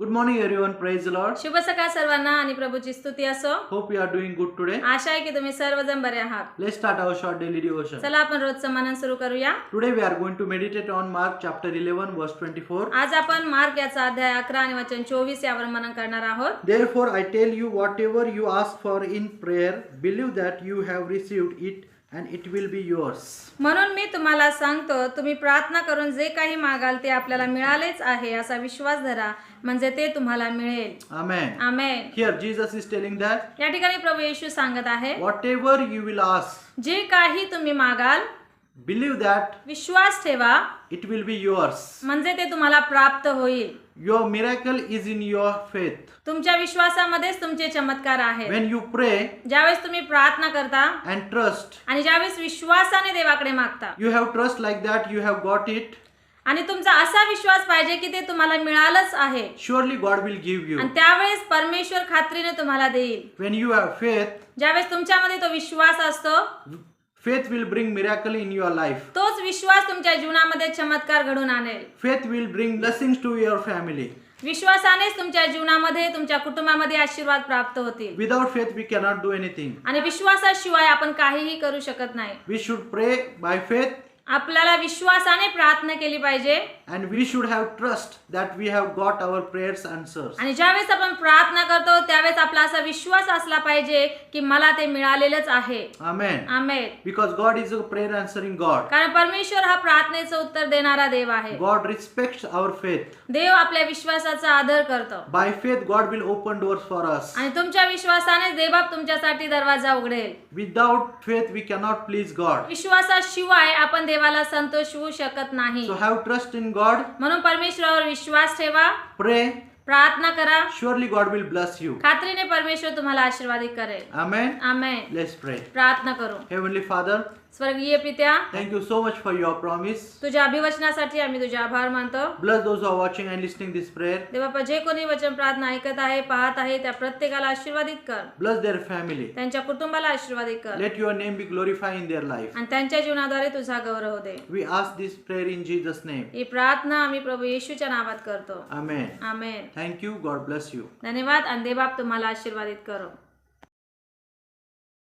Good morning every one praise Lord शुभ बसका सर्वांना आणि प्रभुची स्तुती असं. Hope you are doing good today आशा आहे की तुम्ही सर्व जण बरया आहा लेस्ट आऊ शॉर्ट डेली हो चला आपण रोज मानन सुरू करूया. To we are going to meditate on Mark chapter eleven verse twenty four आज आपण मार्क याचा अध्याय अकरा आणि वाचन चोवीस या प्रमाणन करणार आहोत. Therefore I tell you whatever you ask for in prayer believe that you have receive it and it will be yours. म्हणून मी तुम्हाला सांगतो तुम्ही प्रार्थना करून जे काही मागाल ते आपल्याला मिळालेच आहे असा विश्वास धरा म्हणजे ते तुम्हाला मिळेल Amen. Amen Here, Jesus is telling that या ठिकाणी प्रभू येशू सांगत आहे whatever you will ask, जे काही तुम्ही मागाल believe that विश्वास ठेवा. it will be yours. म्हणजे ते तुम्हाला प्राप्त होईल. Your miracle is in your faith. तुमच्या विश्वासामध्येच तुमचे चमत्कार आहेत. When you pray ज्यावेळेस तुम्ही प्रार्थना करता and trust, आणि ज्यावेळेस विश्वासाने देवाकडे मागता. you have trust like that, you have got it, आणि तुमचा असा विश्वास पाहिजे की ते तुम्हाला मिळालंच आहे. Surely God will give you. आणि त्यावेळेस परमेश्वर खात्रीने तुम्हाला देईल. When you have faith, ज्यावेळेस तुमच्यामध्ये तो विश्वास असतो faith will bring miracle in your life तोच विश्वास तुमच्या जीवनामध्ये चमत्कार घडून आणेल. Faith will bring blessing to your family विश्वासानेच तुमच्या जीवनामध्ये तुमच्या कुटुंबामध्ये आशीर्वाद प्राप्त होतील. Without faith we cannot do anything आणि विश्वासाशिवाय आपण काहीही करू शकत नाही. We should pray by faith आपल्याला विश्वासाने प्रार्थना केली पाहिजे. And we should have trust that we have got our prayers answer आणि ज्यावेळेस आपण प्रार्थना करतो असा विश्वास असला पाहिजे की मला ते मिळालेलंच आहे. आमेन Because God is a prayer answering God. कारण परमेश्वर हा प्रार्थनेचं उत्तर देणारा देव आहे God respects our faith. देव आपल्या विश्वासाचा आदर करतो By faith, God will open doors for us. आणि तुमच्या विश्वासाने देवबाप तुमच्यासाठी दरवाजा उघडेल Without faith, we cannot please God. विश्वासाशिवाय आपण देवाला संतोषवू शकत नाही So have trust in God. म्हणून परमेश्वरावर विश्वास ठेवा Pray. प्रार्थना करा. Surely God will bless you खात्रीने परमेश्वर तुम्हाला आशीर्वाद करेल. आमेन आमेन लेट्स प्रे प्रार्थना करू. हेवनली फादर स्वर्गीय पित्या thank you so much for your promise तुझ्या अभिवचनासाठी आम्ही तुझे आभार मानतो. Bless those are watching and listening this prayer बाबा जे कोणी वचन प्रार्थना ऐकत आहे पाहत आहे त्या प्रत्येकाला आशीर्वाद कर. ब्लस देअर फॅमिली त्यांच्या कुटुंबाला आशीर्वाद कर. Let your name be glorify in their life आणि त्यांच्या जीवनाद्वारे तुझा गौरव हो दे. We ask this prayer in Jesus name ही प्रार्थना आम्ही प्रभू येशूच्या नावात करतो. Amen amen thank you God bless you. धन्यवाद. आणि देवबाप तुम्हाला आशीर्वादित करो.